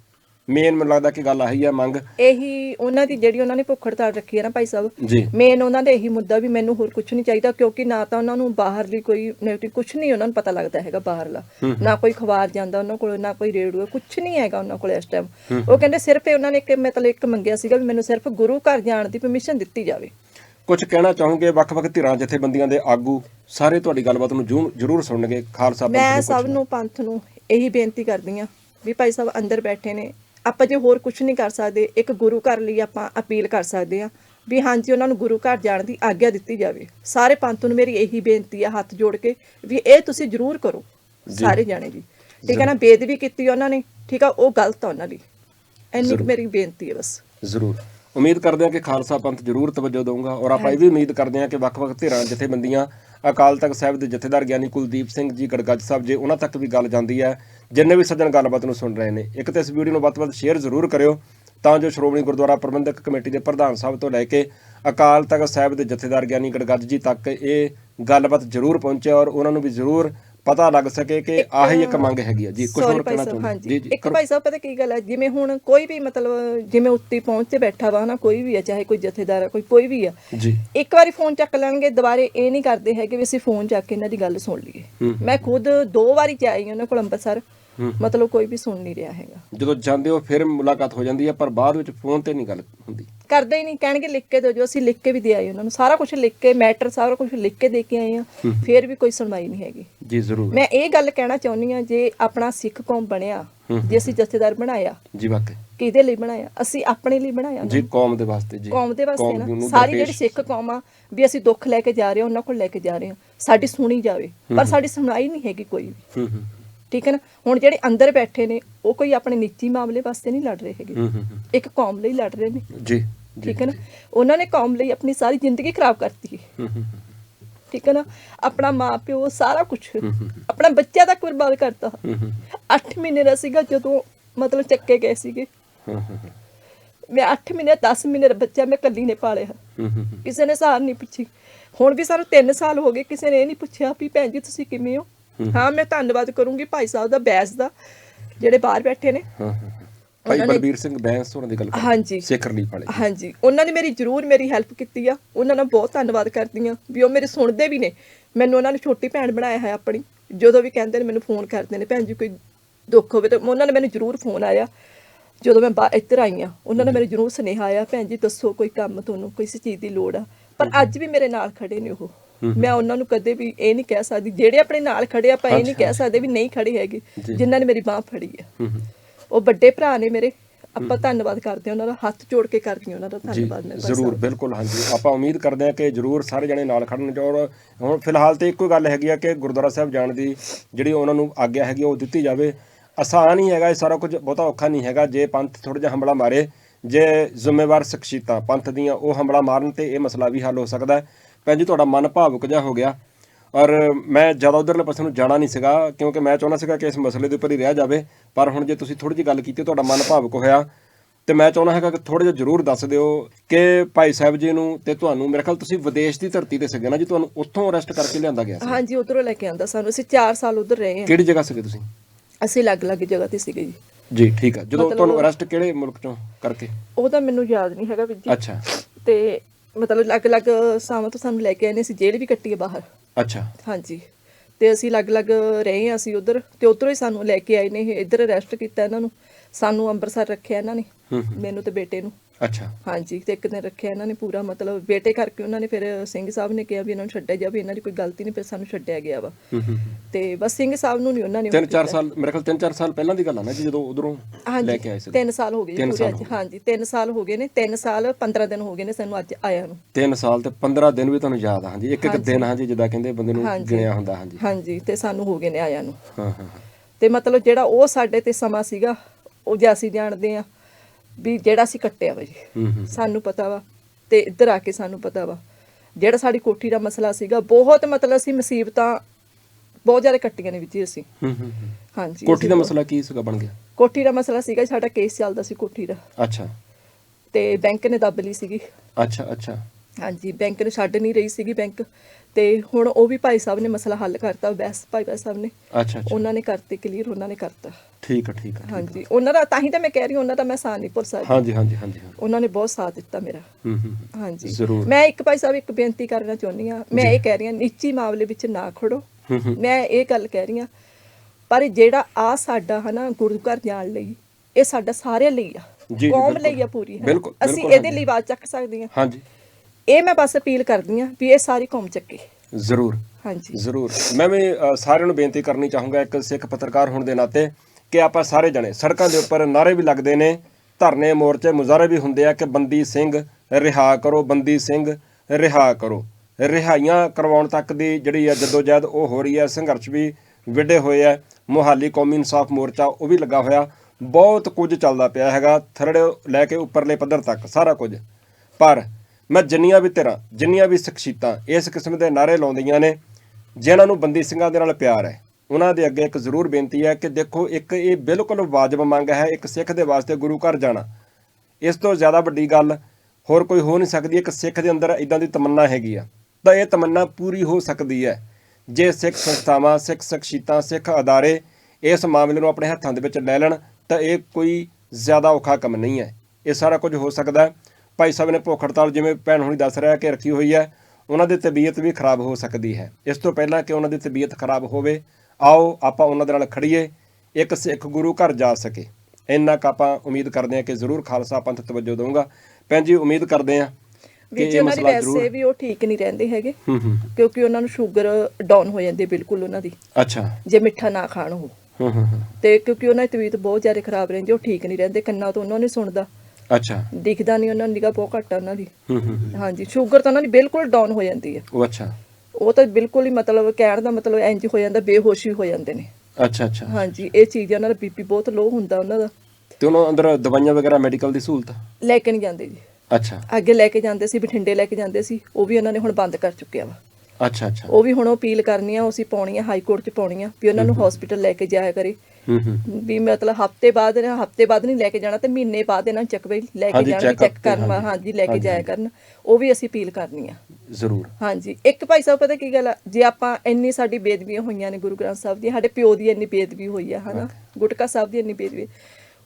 ਮੇਨ ਮੈਨੂੰ ਲੱਗਦਾ ਕਿ ਗੱਲ ਆਹੀ ਆ ਮੰਗ। ਇਹੀ ਉਹਨਾਂ ਦੀ ਜਿਹੜੀ ਉਹਨਾਂ ਨੇ ਭੁੱਖ ਹੜਤਾਲ ਰੱਖੀ ਹੈ ਨਾ ਭਾਈ ਸਾਹਿਬ ਮੇਨ ਉਹਨਾਂ ਦਾ ਇਹੀ ਮੁੱਦਾ ਵੀ ਮੈਨੂੰ ਹੋਰ ਕੁਝ ਨਹੀਂ ਚਾਹੀਦਾ ਕਿਉਂਕਿ ਨਾ ਤਾਂ ਉਹਨਾਂ ਨੂੰ ਬਾਹਰਲੀ ਕੋਈ ਨੈਗੇਟਿਵ ਕੁਝ ਨਹੀਂ ਉਹਨਾਂ ਨੂੰ ਪਤਾ ਲੱਗਦਾ ਹੈਗਾ ਬਾਹਰਲਾ। ਨਾ ਕੋਈ ਖਬਰ ਜਾਂਦਾ ਉਹਨਾਂ ਕੋਲ ਨਾ ਕੋਈ ਰੇਡੀਓ ਕੁਝ ਨਹੀਂ ਹੈਗਾ ਉਹਨਾਂ ਕੋਲ ਇਸ ਟਾਈਮ ਉਹ ਕਹਿੰਦੇ ਸਿਰਫ ਇਹ ਉਹਨਾਂ ਨੇ ਇੱਕ ਮਤਲਬ ਇੱਕ ਮੰਗਿਆ ਸੀਗਾ ਵੀ ਮੈਨੂੰ ਸਿਰਫ ਗੁਰੂ ਘਰ ਜਾਣ ਦੀ ਪਰਮਿਸ਼ਨ ਦਿੱਤੀ ਜਾਵੇ। ਕੁਝ ਕਹਿਣਾ ਚਾਹੋਗੇ ਵੱਖ-ਵੱਖ ਧਿਰਾਂ ਜਥੇਬੰਦੀਆਂ ਦੇ ਆਗੂ? ਸਾਰੇ ਤੁਹਾਡੀ ਗੱਲਬਾਤ ਨੂੰ ਜ਼ਰੂਰ ਸੁਣਨਗੇ ਖਾਲਸਾ ਪੰਥ ਮੈਂ ਸਭ ਨੂੰ ਪੰਥ ਨੂੰ ਇਹੀ ਬੇਨਤੀ ਕਰਦੀ ਆ ਵੀ ਭਾਈ ਸਾਹਿਬ ਅੰਦਰ ਬੈਠੇ ਨੇ। ਆਪਾਂ ਜੇ ਹੋਰ ਕੁਝ ਨਹੀਂ ਕਰ ਸਕਦੇ ਇੱਕ ਗੁਰੂ ਘਰ ਲਈ ਆਪਾਂ ਅਪੀਲ ਕਰ ਸਕਦੇ ਆ ਵੀ ਹਾਂਜੀ ਉਹਨਾਂ ਨੂੰ ਗੁਰੂ ਘਰ ਜਾਣ ਦੀ ਆਗਿਆ ਦਿੱਤੀ ਜਾਵੇ। ਸਾਰੇ ਪੰਥ ਨੂੰ ਮੇਰੀ ਇਹੀ ਬੇਨਤੀ ਆ ਹੱਥ ਜੋੜ ਕੇ ਵੀ ਇਹ ਤੁਸੀਂ ਜ਼ਰੂਰ ਕਰੋ। ਸਾਰੇ ਜਾਣੇ ਜੀ। ਠੀਕ ਹੈ ਨਾ? ਬੇਦਬੀ ਕੀਤੀ ਉਹਨਾਂ ਨੇ। ਠੀਕ ਆ? ਉਹ ਗਲਤ ਆ ਉਹਨਾਂ ਲਈ। ਇੰਨੀ ਮੇਰੀ ਬੇਨਤੀ ਹੈ ਬਸ। ਜ਼ਰੂਰ। ਉਮੀਦ ਕਰਦੇ ਹਾਂ ਕਿ ਖਾਲਸਾ ਪੰਥ ਜ਼ਰੂਰ ਤਵੱਜੋ ਦੇਊਗਾ ਔਰ ਆਪਾਂ ਇਹ ਵੀ ਉਮੀਦ ਕਰਦੇ ਹਾਂ ਕਿ ਵੱਖ-ਵੱਖ ਧਿਰਾਂ ਜਥੇਬੰਦੀਆਂ, ਅਕਾਲ ਤਖਤ ਸਾਹਿਬ ਦੇ ਜਥੇਦਾਰ ਗਿਆਨੀ ਕੁਲਦੀਪ ਸਿੰਘ ਜੀ, ਗੜਗੱਜ ਸਾਹਿਬ ਜੇ, ਉਹਨਾਂ ਤੱਕ ਵੀ ਗੱਲ ਜਾਂਦੀ ਹੈ, ਜਿੰਨੇ ਵੀ ਸੱਜਣ ਗੱਲਬਾਤ ਨੂੰ ਸੁਣ ਰਹੇ ਨੇ। ਇੱਕ ਤਾਂ ਇਸ ਵੀਡੀਓ ਨੂੰ ਵੱਧ ਤੋਂ ਵੱਧ ਸ਼ੇਅਰ ਜ਼ਰੂਰ ਕਰਿਓ, ਤਾਂ ਜੋ ਸ਼੍ਰੋਮਣੀ ਗੁਰਦੁਆਰਾ ਪ੍ਰਬੰਧਕ ਕਮੇਟੀ ਦੇ ਪ੍ਰਧਾਨ ਸਾਹਿਬ ਤੋਂ ਲੈ ਕੇ ਅਕਾਲ ਤਖਤ ਸਾਹਿਬ ਦੇ ਜਥੇਦਾਰ ਗਿਆਨੀ ਗੜਗੱਜ ਜੀ ਤੱਕ ਇਹ ਗੱਲਬਾਤ ਜ਼ਰੂਰ ਪਹੁੰਚੇ ਔਰ ਉਹਨਾਂ ਨੂੰ ਵੀ ਜ਼ਰੂਰ ਪਤਾ ਲੱਗ ਸਕੇ ਕਿ ਆਹੀ ਇੱਕ ਮੰਗ ਹੈਗੀ ਆ। ਜੀ ਕੁਝ ਹੋਰ ਕਹਿਣਾ ਚਾਹੁੰਦੇ? ਜੀ ਜੀ ਇੱਕ ਭਾਈ ਸਾਹਿਬ ਪਤਾ ਕੀ ਗੱਲ ਹੈ ਜਿਵੇਂ ਹੁਣ ਕੋਈ ਵੀ ਮਤਲਬ ਜਿਵੇਂ ਉੱਤੇ ਪਹੁੰਚ ਤੇ ਬੈਠਾ ਵਾ ਨਾ ਕੋਈ ਵੀ ਹੈ ਚਾਹੇ ਕੋਈ ਜਥੇਦਾਰ ਹੈ ਕੋਈ ਕੋਈ ਵੀ ਆ ਜੀ। ਇੱਕ ਵਾਰੀ ਫੋਨ ਚੱਕ ਲੈਣਗੇ ਦੁਬਾਰੇ ਇਹ ਨਹੀਂ ਕਰਦੇ ਹੈਗੇ ਵੀ ਅਸੀਂ ਫੋਨ ਚੱਕ ਕੇ ਇਹਨਾਂ ਦੀ ਗੱਲ ਸੁਣ ਲਈਏ। ਮੈਂ ਖੁਦ ਦੋ ਵਾਰੀ ਚ ਆਈ ਉਹਨਾਂ ਕੋਲ ਅੰਮ੍ਰਿਤਸਰ। ਮਤਲਬ ਕੋਈ ਵੀ ਸੁਣ ਨਹੀਂ ਰਿਹਾ ਹੈਗਾ। ਜਦੋਂ ਜਾਂਦੇ ਹੋ ਫਿਰ ਮੁਲਾਕਾਤ ਹੋ ਜਾਂਦੀ ਹੈ ਪਰ ਬਾਅਦ ਵਿੱਚ ਫੋਨ ਤੇ ਨਹੀਂ ਗੱਲ ਹੁੰਦੀ। ਕਰਦੇ ਹੀ ਨਹੀਂ ਕਹਿਣਗੇ ਲਿਖ ਕੇ ਦਿਓ ਜੋ ਅਸੀਂ ਲਿਖ ਕੇ ਵੀ ਦੇ ਆਏ ਉਹਨਾਂ ਨੂੰ। ਸਾਰਾ ਕੁਝ ਲਿਖ ਕੇ ਮੈਟਰ ਸਾਰਾ ਕੁਝ ਲਿਖ ਕੇ ਦੇ ਕੇ ਆਏ ਆ। ਫਿਰ ਵੀ ਕੋਈ ਸੁਣਵਾਈ ਨਹੀਂ ਹੈਗੀ। ਜੀ ਜ਼ਰੂਰ। ਮੈਂ ਇਹ ਗੱਲ ਕਹਿਣਾ ਚਾਹੁੰਦੀ ਆ ਜੇ ਆਪਣਾ ਸਿੱਖ ਕੌਮ ਬਣਿਆ ਜੇ ਅਸੀਂ ਜਥੇਦਾਰ ਬਣਾਇਆ ਜੀ ਵਾਕਈ। ਕਿਹਦੇ ਲਈ ਬਣਾਇਆ? ਅਸੀਂ ਆਪਣੇ ਲਈ ਬਣਾਇਆ। ਜੀ ਕੌਮ ਦੇ ਵਾਸਤੇ ਜੀ। ਕੌਮ ਦੇ ਵਾਸਤੇ ਨਾ। ਸਾਰੀ ਜਿਹੜੀ ਸਿੱਖ ਕੌਮ ਆ ਵੀ ਅਸੀਂ ਦੁੱਖ ਲੈ ਕੇ ਜਾ ਰਹੇ ਹਾਂ ਉਹਨਾਂ ਕੋਲ ਲੈ ਕੇ ਜਾ ਰਹੇ ਹਾਂ। ਸਾਡੀ ਸੁਣੀ ਜਾਵੇ ਪਰ ਸਾਡੀ ਸੁਣਾਈ ਨਹੀਂ ਹੈਗੀ ਕੋਈ ਵੀ। ਹੂੰ ਹੂੰ। ਠੀਕ ਹੈ ਨਾ? ਹੁਣ ਜਿਹੜੇ ਅੰਦਰ ਬੈਠੇ ਨੇ ਉਹ ਕੋਈ ਆਪਣੇ ਨਿੱਜੀ ਮਾਮਲੇ ਵਾਸਤੇ ਨਹੀਂ ਲੜ ਰਹੇ ਹੈਗੇ। ਇੱਕ ਕੌਮ ਲਈ ਲੜ ਰਹੇ ਨੇ। ਜੀ ਠੀਕ ਹੈ ਨਾ? ਉਹਨਾਂ ਨੇ ਕੌਮ ਲਈ ਆਪਣੀ ਸਾਰੀ ਜ਼ਿੰਦਗੀ ਖਰਾਬ ਕਰਤੀ ਹੈ। ਠੀਕ ਹੈ ਨਾ? ਆਪਣਾ ਮਾਪਿਓ ਸਾਰਾ ਕੁਝ ਆਪਣਾ ਬੱਚਾ ਤੱਕ ਬਰਬਾਦ ਕਰਤਾ। ਹੂੰ ਹੂੰ। 8 ਮਹੀਨੇ ਦਾ ਸੀਗਾ ਜਦੋਂ ਮਤਲਬ ਚੱਕੇ ਗਏ ਸੀਗੇ। ਮੈਂ 8 ਮਹੀਨੇ 10 ਮਹੀਨੇ ਦਾ ਬੱਚਾ ਮੈਂ ਕੱਲੀ ਨੇ ਪਾਲਿਆ। ਕਿਸੇ ਨੇ ਸਾਰ ਨਹੀਂ ਪੁੱਛੀ। ਹੁਣ ਵੀ ਸਾਨੂੰ 3 ਸਾਲ ਹੋ ਗਏ ਕਿਸੇ ਨੇ ਇਹ ਨਹੀਂ ਪੁੱਛਿਆ ਵੀ ਭੈਣ ਜੀ ਤੁਸੀਂ ਕਿਵੇਂ ਹੋ? ਹਾਂ। ਮੈਂ ਧੰਨਵਾਦ ਕਰੂੰਗੀ ਭਾਈ ਸਾਹਿਬ ਦਾ ਬੈਸ ਦਾ ਜਿਹੜੇ ਬਾਹਰ ਬੈਠੇ ਨੇ। ਹਾਂ ਹਾਂ ਭਾਈ ਉਹਨਾਂ ਨੇ- ਬਲਬੀਰ ਸਿੰਘ ਬੈਂਸ ਹੋਰਾਂ ਦੀ ਗੱਲ ਕਰ ਹਾਂਜੀ। ਸਿੱਖ ਰਿਲੀਫ ਵਾਲੇ। ਹਾਂਜੀ। ਉਹਨਾਂ ਨੇ ਮੇਰੀ ਜ਼ਰੂਰ ਮੇਰੀ ਹੈਲਪ ਕੀਤੀ ਆ। ਉਹਨਾਂ ਦਾ ਬਹੁਤ ਧੰਨਵਾਦ ਕਰਦੀ ਆ ਵੀ ਉਹ ਮੇਰੇ ਸੁਣਦੇ ਵੀ ਨੇ। ਮੈਨੂੰ ਉਹਨਾਂ ਨੇ ਛੋਟੀ ਭੈਣ ਬਣਾਇਆ ਹੈ ਆਪਣੀ। ਜਦੋਂ ਵੀ ਕਹਿੰਦੇ ਨੇ ਮੈਨੂੰ ਫੋਨ ਕਰਦੇ ਨੇ ਭੈਣ ਜੀ ਕੋਈ ਦੁੱਖ ਹੋਵੇ ਤਾਂ ਉਹਨਾਂ ਨੇ ਮੈਨੂੰ ਜ਼ਰੂਰ ਫੋਨ ਆਇਆ। ਜਦੋਂ ਮੈਂ ਬਾ- ਇੱਧਰ ਆਈ ਆ ਉਹਨਾਂ ਨੇ ਮੇਰੇ ਜ਼ਰੂਰ ਸੁਨੇਹਾ ਆਇਆ ਭੈਣ ਜੀ ਦੱਸੋ ਕੋਈ ਕੰਮ ਤੁਹਾਨੂੰ ਕਿਸੇ ਚੀਜ਼ ਦੀ ਲੋੜ ਆ। ਪਰ ਅੱਜ ਵੀ ਮੇਰੇ ਨਾਲ ਖੜੇ ਨੇ ਉਹ। ਮੈਂ ਉਹਨਾਂ ਨੂੰ ਕਦੇ ਵੀ ਇਹ ਨਹੀਂ ਕਹਿ ਸਕਦੀ। ਜਿਹੜੇ ਆਪਣੇ ਨਾਲ ਖੜੇ ਆ, ਆਪਾਂ ਇਹ ਨਹੀਂ ਕਹਿ ਸਕਦੇ ਵੀ ਨਹੀਂ ਖੜੇ ਹੈਗੇ। ਜਿਨ੍ਹਾਂ ਨੇ ਮੇਰੀ ਬਾਹ ਫੜੀ ਆ। ਉਹ ਵੱਡੇ ਭਰਾ ਨੇ ਮੇਰੇ। ਆਪਾਂ ਧੰਨਵਾਦ ਕਰਦੇ ਹਾਂ ਉਹਨਾਂ ਦਾ। ਹੱਥ ਜੋੜ ਕੇ ਕਰਦੀ ਹਾਂ ਉਹਨਾਂ ਦਾ ਧੰਨਵਾਦ ਮੈਂ ਜ਼ਰੂਰ ਬਿਲਕੁਲ ਹਾਂਜੀ। ਆਪਾਂ ਉਮੀਦ ਕਰਦੇ ਹਾਂ ਕਿ ਜ਼ਰੂਰ ਸਾਰੇ ਜਣੇ ਨਾਲ ਖੜਨਗੇ ਔਰ ਹੁਣ ਫਿਲਹਾਲ ਤੇ ਇੱਕੋ ਗੱਲ ਹੈਗੀ ਆ ਕਿ ਗੁਰਦੁਆਰਾ ਸਾਹਿਬ ਜਾਣ ਦੀ ਜਿਹੜੀ ਉਹਨਾਂ ਨੂੰ ਆਗਿਆ ਹੈਗੀ ਉਹ ਦਿੱਤੀ ਜਾਵੇ। ਆਸਾਨ ਹੀ ਹੈਗਾ ਇਹ ਸਾਰਾ ਕੁਝ ਬਹੁਤਾ ਔਖਾ ਨਹੀਂ ਹੈਗਾ। ਜੇ ਪੰਥ ਥੋੜਾ ਜਿਹਾ ਹਮਲਾ ਮਾਰੇ ਜੇ ਜ਼ਿੰਮੇਵਾਰ ਸ਼ਖਸੀਅਤਾਂ ਪੰਥ ਦੀਆਂ ਉਹ ਹਮਲਾ ਮਾਰਨ ਤੇ ਇਹ ਮਸਲਾ ਵੀ ਹੱਲ ਹੋ ਸਕਦਾ ਹੈ। ਭੈਣ ਜੀ ਤੁਹਾਡਾ ਮਨ ਭਾਵੁਕ ਜਿਹਾ ਹੋ ਗਿਆ। ਔਰ ਮੈਂ ਜ਼ਿਆਦਾ ਉਧਰਲੇ ਪਾਸੇ ਨੂੰ ਜਾਣਾ ਨਹੀਂ ਸੀਗਾ ਕਿਉਂਕਿ ਮੈਂ ਚਾਹੁੰਦਾ ਸੀਗਾ ਕਿ ਇਸ ਮਸਲੇ ਦੇ ਉੱਪਰ ਹੀ ਰਹਿ ਜਾਵੇ। ਪਰ ਹੁਣ ਜੇ ਤੁਸੀਂ ਥੋੜੀ ਜਿਹੀ ਗੱਲ ਕੀਤੀ ਤੁਹਾਡਾ ਮਨ ਭਾਵੁਕ ਹੋਇਆ। ਤੇ ਮੈਂ ਚਾਹੁੰਦਾ ਹੈਗਾ ਕਿ ਥੋੜਾ ਜਿਹਾ ਜ਼ਰੂਰ ਦੱਸ ਦਿਓ ਕਿ ਭਾਈ ਸਾਹਿਬ ਜੀ ਨੂੰ ਤੇ ਤੁਹਾਨੂੰ ਮੇਰੇ ਖਿਆਲ ਤੁਸੀਂ ਵਿਦੇਸ਼ ਦੀ ਧਰਤੀ ਤੇ ਸੀਗੇ ਨਾ ਜੀ ਤੁਹਾਨੂੰ ਉੱਥੋਂ ਅਰੈਸਟ ਕਰਕੇ ਲਿਆਂਦਾ ਗਿਆ ਸੀ। ਹਾਂਜੀ ਉਧਰੋਂ ਲੈ ਕੇ ਆਂਦਾ ਸਾਨੂੰ। ਅਸੀਂ 4 ਸਾਲ ਉਧਰ ਰਹੇ ਹਾਂ। ਕਿਹੜੀ ਜਗ੍ਹਾ ਸੀਗੇ ਤੁਸੀਂ? ਅਸੀਂ ਅਲੱਗ-ਅਲੱਗ ਜਗ੍ਹਾ ਤੇ ਸੀਗੇ ਜੀ। ਜੀ ਠੀਕ ਆ। ਜਦੋਂ ਤੁਹਾਨੂੰ ਅਰੈਸਟ ਕਿਹੜੇ ਮੁਲਕ ਚੋਂ ਕਰਕੇ? ਉਹ ਤਾਂ ਮੈਨੂੰ ਯਾਦ ਨਹੀਂ ਹੈਗਾ ਵੀਰ ਜੀ। ਅੱਛਾ। ਤੇ ਮਤਲਬ ਅਲੱਗ-ਅਲੱਗ ਸਾਵਾਂ ਤੋਂ ਸਾਨੂੰ ਲੈ ਕੇ ਆਏ ਨੇ ਅਸੀਂ ਜੇਲ੍ਹ ਵੀ ਕੱਟੀ ਹੈ ਬਾਹਰ। ਅੱਛਾ। ਹਾਂਜੀ। ਤੇ ਅਸੀਂ ਅਲੱਗ-ਅਲੱਗ ਰਹੇ ਹਾਂ ਅਸੀਂ ਉਧਰ ਤੇ ਉਧਰੋਂ ਹੀ ਸਾਨੂੰ ਲੈ ਕੇ ਆਏ ਨੇ ਇਹ ਇੱਧਰ ਅਰੈਸਟ ਕੀਤਾ ਇਹਨਾਂ ਨੂੰ। ਸਾਨੂੰ ਅੰਮ੍ਰਿਤਸਰ ਰੱਖਿਆ ਇਹਨਾਂ ਨੇ ਮੈਨੂੰ ਤੇ ਬੇਟੇ ਨੂੰ। ਅੱਛਾ। ਹਾਂਜੀ ਤੇ ਇੱਕ ਦਿਨ ਰੱਖਿਆ ਇਹਨਾਂ ਨੇ ਪੂਰਾ ਮਤਲਬ ਬੇਟੇ ਕਰਕੇ ਉਹਨਾਂ ਨੇ ਫਿਰ ਸਿੰਘ ਸਾਹਿਬ ਨੇ ਕਿਹਾ ਵੀ ਇਹਨਾਂ ਨੂੰ ਛੱਡਿਆ ਜਾਵੇ ਇਹਨਾਂ ਦੀ ਕੋਈ ਗਲਤੀ ਨਹੀਂ ਫਿਰ ਸਾਨੂੰ ਛੱਡਿਆ ਗਿਆ ਵਾ। ਹੂੰ ਹੂੰ ਹੂੰ। ਤੇ ਬਸ ਸਿੰਘ ਸਾਹਿਬ ਨੂੰ ਨਹੀਂ ਉਹਨਾਂ ਨੇ ਤਿੰਨ ਚਾਰ ਸਾਲ ਮੇਰੇ ਖਿਆਲ ਤਿੰਨ ਚਾਰ ਸਾਲ ਪਹਿਲਾਂ ਦੀ ਗੱਲ ਆ ਨਾ ਜੀ ਜਦੋਂ ਉਧਰੋਂ ਲੈ ਕੇ ਆਏ ਸੀ। 3 ਸਾਲ ਹੋ ਗਏ ਜੀ ਤਿੰਨ ਪੂਰੇ ਅੱਜ। ਹਾਂਜੀ 3 ਸਾਲ ਹੋ ਗਏ ਨੇ 3 ਸਾਲ 15 ਦਿਨ ਹੋ ਗਏ ਨੇ ਸਾਨੂੰ ਅੱਜ ਆਇਆ ਨੂੰ। ਤਿੰਨ ਸਾਲ ਤੇ 15 ਦਿਨ ਵੀ ਤੁਹਾਨੂੰ ਯਾਦ ਆ ਹਾਂਜੀ। ਇੱਕ ਇੱਕ ਦਿਨ ਹਾਂਜੀ ਜਿੱਦਾਂ ਕਹਿੰਦੇ ਬੰਦੇ ਨੂੰ। ਗਿਣਿਆ ਹੁੰਦਾ ਹਾਂਜੀ। ਹਾਂਜੀ ਤੇ ਸਾਨੂੰ ਹੋ ਗਏ ਨੇ ਆਇਆ ਨੂੰ। ਹਾਂ ਹਾਂ। ਤੇ ਮਤਲਬ ਜਿਹੜਾ ਉਹ ਸਾਡੇ ਤੇ ਸਮਾਂ ਸੀਗਾ ਉਹ ਜੇ ਅਸੀਂ ਜਾਣਦੇ ਆ ਵੀ ਜਿਹੜਾ ਅਸੀਂ ਕੱਟਿਆ ਵਾ ਜੀ। ਸਾਨੂੰ ਪਤਾ ਵਾ ਤੇ ਇੱਧਰ ਆ ਕੇ ਸਾਨੂੰ ਪਤਾ ਵਾ। ਜਿਹੜਾ ਸਾਡੀ ਕੋਠੀ ਦਾ ਮਸਲਾ ਸੀਗਾ ਬਹੁਤ ਮਤਲਬ ਅਸੀਂ ਮੁਸੀਬਤਾਂ ਬਹੁਤ ਜ਼ਿਆਦਾ ਕੱਟੀਆਂ ਨੇ ਵਿੱਚ ਅਸੀਂ। ਹੂੰ ਹੂੰ ਹੂੰ। ਹਾਂਜੀ ਕੋਠੀ ਦਾ ਮਸਲਾ ਕੀ ਸੀਗਾ ਬਣ ਗਿਆ? ਕੋਠੀ ਦਾ ਮਸਲਾ ਸੀਗਾ ਸਾਡਾ ਕੇਸ ਚੱਲਦਾ ਸੀ ਕੋਠੀ ਦਾ। ਅੱਛਾ। ਤੇ ਬੈਂਕ ਨੇ ਦੱਬ ਲਈ ਸੀਗੀ। ਅੱਛਾ ਅੱਛਾ। ਹਾਂਜੀ ਬੈਂਕ ਨੇ ਛੱਡ ਨਹੀਂ ਰਹੀ ਸੀਗੀ ਬੈਂਕ ਤੇ ਹੁਣ ਉਹ ਵੀ ਭਾਈ ਸਾਹਿਬ ਨੇ ਮਸਲਾ ਹੱਲ ਕਰਤਾ ਬੈਸ ਭਾਈ ਭਾਈ ਸਾਹਿਬ ਨੇ। ਅੱਛਾ ਅੱਛਾ। ਉਹਨਾਂ ਨੇ ਕਰਤੇ ਕਲੀਅਰ ਉਹਨਾਂ ਨੇ ਕਰਤਾ। ਠੀਕ ਆ ਠੀਕ ਆ। ਹਾਂਜੀ ਉਹਨਾਂ ਦਾ ਤਾਂ ਹੀ ਤਾਂ ਮੈਂ ਕਹਿ ਰਹੀ ਹਾਂ ਉਹਨਾਂ ਦਾ ਮੈਂ ਸਾਥ ਨਹੀਂ ਭੁੱਲ ਸਕਦੀ। ਹਾਂਜੀ ਹਾਂਜੀ ਹਾਂਜੀ ਹਾਂ। ਉਹਨਾਂ ਨੇ ਬਹੁਤ ਸਾਥ ਦਿੱਤਾ ਮੇਰਾ। ਹੂੰ ਹੂੰ ਹੂੰ। ਹਾਂਜੀ। ਜ਼ਰੂਰ। ਮੈਂ ਇੱਕ ਭਾਈ ਸਾਹਿਬ ਇੱਕ ਬੇਨਤੀ ਕਰਨਾ ਚਾਹੁੰਦੀ ਆ ਮੈਂ ਇਹ ਕਹਿ ਰਹੀ ਹਾਂ ਨਿੱਜੀ ਮਾਮਲੇ ਵਿੱਚ ਨਾ ਖੜੋ। ਹੂੰ ਹੂੰ। ਮੈਂ ਇਹ ਗੱਲ ਕਹਿ ਰਹੀ ਹਾਂ ਪਰ ਜਿਹੜਾ ਆ ਸਾਡਾ ਹਨਾ ਗੁਰੂ ਘਰ ਜਾਣ ਲਈ ਇਹ ਸਾਡਾ ਸਾਰਿਆਂ ਲਈ ਆ। ਜੀ, ਜੀ, ਕੌਮ ਬਿਲਕੁਲ। ਲਈ ਆ ਪੂਰੀ। ਬਿਲਕੁਲ, ਅਸੀਂ ਬਿਲਕੁਲ, ਇਹਦੇ ਹਾਂਜੀ। ਲਈ ਆਵਾਜ਼ ਚੱਕ ਸਕਦੇ ਹਾਂ। ਹਾਂਜੀ। ਇਹ ਮੈਂ ਬਸ ਅਪੀਲ ਕਰਦੀ ਹਾਂ ਵੀ ਇਹ ਸਾਰੀ ਕੌਮ ਚੱਕੇ। ਜ਼ਰੂਰ। ਹਾਂਜੀ। ਜ਼ਰੂਰ। ਮੈਂ ਵੀ ਅ, ਸਾਰਿਆਂ ਨੂੰ ਬੇਨਤੀ ਕਰਨੀ ਚਾਹੂੰਗਾ ਇੱਕ ਸਿੱਖ ਪੱਤਰਕਾਰ ਹੋਣ ਦੇ ਨਾਤੇ ਕਿ ਆਪਾਂ ਸਾਰੇ ਜਣੇ ਸੜਕਾਂ ਦੇ ਉੱਪਰ ਨਾਰੇ ਵੀ ਲੱਗਦੇ ਨੇ ਧਰਨੇ ਮੋਰਚੇ ਮੁਜ਼ਾਹਰੇ ਵੀ ਹੁੰਦੇ ਆ ਕਿ ਬੰਦੀ ਸਿੰਘ ਰਿਹਾ ਕਰੋ ਬੰਦੀ ਸਿੰਘ ਰਿਹਾ ਕਰੋ। ਰਿਹਾਈਆਂ ਕਰਵਾਉਣ ਤੱਕ ਦੀ ਜਿਹੜੀ ਆ ਜਦੋਜਹਿਦ ਉਹ ਹੋ ਰਹੀ ਹੈ ਸੰਘਰਸ਼ ਵੀ ਵਿੱਢੇ ਹੋਏ ਆ ਮੁਹਾਲੀ ਕੌਮੀ ਇਨਸਾਫ ਮੋਰਚਾ ਉਹ ਵੀ ਲੱਗਾ ਹੋਇਆ। ਬਹੁਤ ਕੁਝ ਚੱਲਦਾ ਪਿਆ ਹੈਗਾ ਥਰੜੇ ਲੈ ਕੇ ਉੱਪਰਲੇ ਪੱਧਰ ਤੱਕ ਸਾਰਾ ਕੁਝ। ਪਰ ਮੈਂ ਜਿੰਨੀਆਂ ਵੀ ਧਿਰਾਂ, ਜਿੰਨੀਆਂ ਵੀ ਸ਼ਖਸੀਅਤਾਂ ਇਸ ਕਿਸਮ ਦੇ ਨਾਰੇ ਲਾਉਂਦੀਆਂ ਨੇ, ਜਿਨ੍ਹਾਂ ਨੂੰ ਬੰਦੀ ਸਿੰਘਾਂ ਦੇ ਨਾਲ ਪਿਆਰ ਹੈ, ਉਹਨਾਂ ਦੇ ਅੱਗੇ ਇੱਕ ਜ਼ਰੂਰ ਬੇਨਤੀ ਹੈ ਕਿ ਦੇਖੋ, ਇੱਕ ਇਹ ਬਿਲਕੁਲ ਵਾਜਬ ਮੰਗ ਹੈ, ਇੱਕ ਸਿੱਖ ਦੇ ਵਾਸਤੇ ਗੁਰੂ ਘਰ ਜਾਣਾ। ਇਸ ਤੋਂ ਜ਼ਿਆਦਾ ਵੱਡੀ ਗੱਲ ਹੋਰ ਕੋਈ ਹੋ ਨਹੀਂ ਸਕਦੀ, ਇੱਕ ਸਿੱਖ ਦੇ ਅੰਦਰ ਇਦਾਂ ਦੀ ਤਮੰਨਾ ਹੈਗੀ ਆ। ਤਾਂ ਇਹ ਤਮੰਨਾ ਪੂਰੀ ਹੋ ਸਕਦੀ ਹੈ। ਜੇ ਸਿੱਖ ਸੰਸਥਾਵਾਂ, ਸਿੱਖ ਸ਼ਖਸੀਅਤਾਂ ਸਿੱਖ ਅਦਾਰੇ ਇਸ ਮਾਮਲੇ ਨੂੰ ਆਪਣੇ ਹੱਥਾਂ ਦੇ ਵਿੱਚ ਲੈ ਲੈਣ, ਤਾਂ ਇਹ ਕੋਈ ਜ਼ਿਆਦਾ ਔਖਾ ਕੰਮ ਨਹੀਂ ਹੈ। ਇਹ ਸਾਰਾ ਕੁਝ ਹੋ ਸਕਦਾ ਭਾਈ ਸਾਹਿਬ ਨੇ ਭੁੱਖ ਹੜਤਾਲ ਜਿਵੇਂ ਭੈਣ ਹੁਣੀ ਦੱਸ ਰਿਹਾ ਕਿ ਰੱਖੀ ਹੋਈ ਹੈ ਉਹਨਾਂ ਦੀ ਤਬੀਅਤ ਵੀ ਖਰਾਬ ਹੋ ਸਕਦੀ ਹੈ। ਇਸ ਤੋਂ ਪਹਿਲਾਂ ਕਿ ਉਹਨਾਂ ਦੀ ਤਬੀਅਤ ਖਰਾਬ ਹੋਵੇ ਆਓ ਆਪਾਂ ਉਹਨਾਂ ਦੇ ਨਾਲ ਖੜੀਏ ਇੱਕ ਸਿੱਖ ਗੁਰੂ ਘਰ ਜਾ ਸਕੇ। ਇੰਨਾ ਕੁ ਆਪਾਂ ਉਮੀਦ ਕਰਦੇ ਹਾਂ ਕਿ ਜ਼ਰੂਰ ਖਾਲਸਾ ਪੰਥ ਤਵੱਜੋ ਦਊਗਾ। ਭੈਣ ਜੀ ਉਮੀਦ ਕਰਦੇ ਕਿ ਵਿੱਚ ਇਹ ਉਹਨਾਂ ਦੀ ਵੈਸੇ ਵੀ ਉਹ ਠੀਕ ਨਹੀਂ ਰਹਿੰਦੇ ਹੈਗੇ ਹੂੰ ਹੂੰ। ਕਿਉਂਕਿ ਉਹਨਾਂ ਨੂੰ ਸ਼ੂਗਰ ਡਾਊਨ ਹੋ ਜਾਂਦੀ ਹੈ ਬਿਲਕੁਲ ਉਹਨਾਂ ਦੀ। ਅੱਛਾ। ਜੇ ਮਿੱਠਾ ਨਾ ਖਾਣ ਉਹ। ਹੂੰ ਹੂੰ ਹੂੰ। ਤੇ ਕਿਉਂਕਿ ਉਹਨਾਂ ਦੀ ਤਬੀਅਤ ਬਹੁਤ ਜ਼ਿਆਦਾ ਖਰਾਬ ਰਹਿੰਦੀ ਉਹ ਠੀਕ ਨਹੀਂ ਰਹਿੰਦੇ ਕੰਨਾਂ ਤੋਂ ਉਹਨਾਂ ਨੇ ਸੁਣਦਾ। ਅੱਛਾ। ਦਿਖਦਾ ਨਹੀਂ ਉਹਨਾਂ ਨੂੰ ਨਿਗਾਹ ਬਹੁਤ ਘੱਟ ਆ ਉਹਨਾਂ ਦੀ। ਹੂੰ ਹੂੰ ਹੂੰ। ਹਾਂਜੀ ਸ਼ੂਗਰ ਤਾਂ ਉਹਨਾਂ ਦੀ ਬਿਲਕੁਲ ਡਾਊਨ ਹੋ ਜਾਂਦੀ ਹੈ ਉਹ ਅੱਛਾ। ਉਹ ਤਾਂ ਬਿਲਕੁਲ ਹੀ ਮਤਲਬ ਕਹਿਣ ਦਾ ਮਤਲਬ ਇੰਜ ਹੋ ਜਾਂਦਾ ਬੇਹੋਸ਼ੀ ਹੋ ਜਾਂਦੇ ਨੇ। ਅੱਛਾ ਅੱਛਾ। ਹਾਂਜੀ ਇਹ ਚੀਜ਼ ਆ, ਉਹਨਾਂ ਦਾ ਬੀਪੀ ਬਹੁਤ ਲੋ ਹੁੰਦਾ ਉਹਨਾਂ ਦਾ। ਤੇ ਉਹਨਾਂ ਅੰਦਰ ਦਵਾਈਆਂ ਵਗੈਰਾ ਮੈਡੀਕਲ ਦੀ ਸਹੂਲਤ? ਲੈ ਕੇ ਨਹੀਂ ਜਾਂਦੇ ਜੀ। ਅੱਛਾ। ਅੱਗੇ ਲੈ ਕੇ ਜਾਂਦੇ ਸੀ ਬਠਿੰਡੇ ਲੈ ਕੇ ਜਾਂਦੇ ਸੀ ਉਹ ਵੀ ਉਹਨਾਂ ਨੇ ਹੁਣ ਬੰਦ ਕਰ ਚੁੱਕਿਆ ਵਾ। ਅੱਛਾ ਅੱਛਾ। ਉਹ ਵੀ ਹੁਣ ਅਪੀਲ ਕਰਨੀ ਆ ਉਹ ਅਸੀਂ ਪਾਉਣੀ ਆ ਹਾਈ ਕੋਰਟ 'ਚ ਪਾਉਣੀ ਆ ਵੀ ਉਹਨਾਂ ਨੂੰ ਹਸਪੀਟਲ ਲੈ ਕੇ ਜਾਇਆ ਕਰੇ। ਹੂੰ ਹੂੰ। ਵੀ ਮਤਲਬ ਹਫ਼ਤੇ ਬਾਅਦ ਨਾ ਹਫ਼ਤੇ ਬਾਅਦ ਨਹੀਂ ਲੈ ਕੇ ਜਾਣਾ ਤੇ ਮਹੀਨੇ ਬਾਅਦ ਇਹਨਾਂ ਨੂੰ ਚੱਕ ਬਈ ਲੈ ਕੇ ਜਾਣਾ ਚੈੱਕ ਤੇ, ਕਰਨ ਹਾਂਜੀ। ਲੈ ਕੇ ਜਾਇਆ ਕਰਨ। ਉਹ ਵੀ ਅਸੀਂ ਅਪੀਲ ਕਰਨੀ ਆ ਜ਼ਰੂਰ। ਹਾਂਜੀ ਇੱਕ ਭਾਈ ਸਾਹਿਬ ਪਤਾ ਕੀ ਗੱਲ ਆ ਜੇ ਆਪਾਂ ਇੰਨੀ ਸਾਡੀ ਬੇਦਬੀਆਂ ਹੋਈਆਂ ਨੇ ਗੁਰੂ ਗ੍ਰੰਥ ਸਾਹਿਬ ਦੀ ਸਾਡੇ ਪਿਓ ਦੀ ਇੰਨੀ ਬੇਦਬੀ ਹੋਈ ਆ ਹਨਾ? ਗੁਟਕਾ ਸਾਹਿਬ ਦੀ ਇੰਨੀ ਬੇਦਬੀ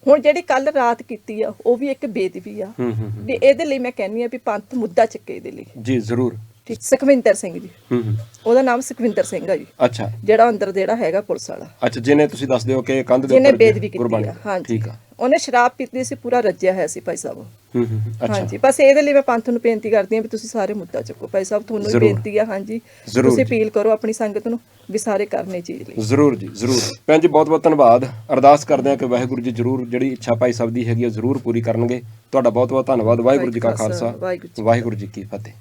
ਹੁਣ ਜਿਹੜੀ ਕੱਲ ਰਾਤ ਕੀਤੀ ਆ ਉਹ ਵੀ ਇੱਕ ਬੇਦਬੀ ਆ। ਵੀ ਇਹਦੇ ਲਈ ਮੈਂ ਕਹਿੰਨੀ ਆ ਵੀ ਪੰਥ ਮੁੱਦਾ ਚੱਕੇ ਇਹਦੇ ਲਈ। ਜੀ ਜ਼ਰੂਰ। ਠੀਕ ਸੁਖਵਿੰਦਰ ਸਿੰਘ ਜੀ। ਹੂੰ ਹੂੰ। ਉਹਦਾ ਨਾਮ ਸੁਖਵਿੰਦਰ ਸਿੰਘ ਆ ਜੀ। ਅੱਛਾ। ਜਿਹੜਾ ਅੰਦਰ ਜਿਹੜਾ ਹੈਗਾ ਪੁਲਿਸ ਵਾਲਾ। ਅੱਛਾ ਜਿਹਨੇ ਤੁਸੀਂ ਦੱਸ ਦਿਓ ਕਿ ਕੰਧ ਦੇ ਜਿਹਨੇ ਬੇਦਬੀ ਕੀਤੀ ਆ। ਹਾਂਜੀ। ਠੀਕ ਆ। ਉਹਨੇ ਸ਼ਰਾਬ ਪੀਤੀ ਸੀ ਪੂਰਾ ਰੱਜਿਆ ਹੋਇਆ ਸੀ ਭਾਈ ਸਾਹਿਬ। ਹੂੰ ਹੂੰ ਹੂੰ, ਅੱਛਾ। ਹਾਂਜੀ। ਬਸ ਇਹਦੇ ਲਈ ਮੈਂ ਪੰਥ ਨੂੰ ਬੇਨਤੀ ਕਰਦੀ ਹਾਂ ਵੀ ਤੁਸੀਂ ਸਾਰੇ ਮੁੱਦਾ ਚੱਕੋ। ਭਾਈ ਸਾਹਿਬ ਤੁਹਾਨੂੰ ਜ਼ਰੂਰ। ਬੇਨਤੀ ਆ ਹਾਂਜੀ। ਜ਼ਰੂਰ ਤੁਸੀਂ ਜੀ। ਅਪੀਲ ਕਰੋ ਆਪਣੀ ਸੰਗਤ ਨੂੰ ਵੀ ਸਾਰੇ ਕਰਨੇ ਚੀਜ਼ ਲਈ। ਜ਼ਰੂਰ ਜੀ ਜ਼ਰੂਰ। ਭੈਣ ਜੀ ਬਹੁਤ ਬਹੁਤ ਧੰਨਵਾਦ। ਅਰਦਾਸ ਕਰਦੇ ਹਾਂ ਕਿ ਵਾਹਿਗੁਰੂ ਜੀ ਜ਼ਰੂਰ ਜਿਹੜੀ ਇੱਛਾ ਭਾਈ ਸਾਹਿਬ ਦੀ ਹੈਗੀ ਹੈ ਜ਼ਰੂਰ ਪੂਰੀ ਕਰਨਗੇ। ਤੁਹਾਡਾ ਬਹੁਤ ਬਹੁਤ ਧੰਨਵਾਦ। ਵਾਹਿਗੁਰੂ ਜੀ ਕਾ ਖਾਲਸਾ। ਵਾਹਿਗੁਰੂ ਜੀ ਕੀ ਫਤਿਹ।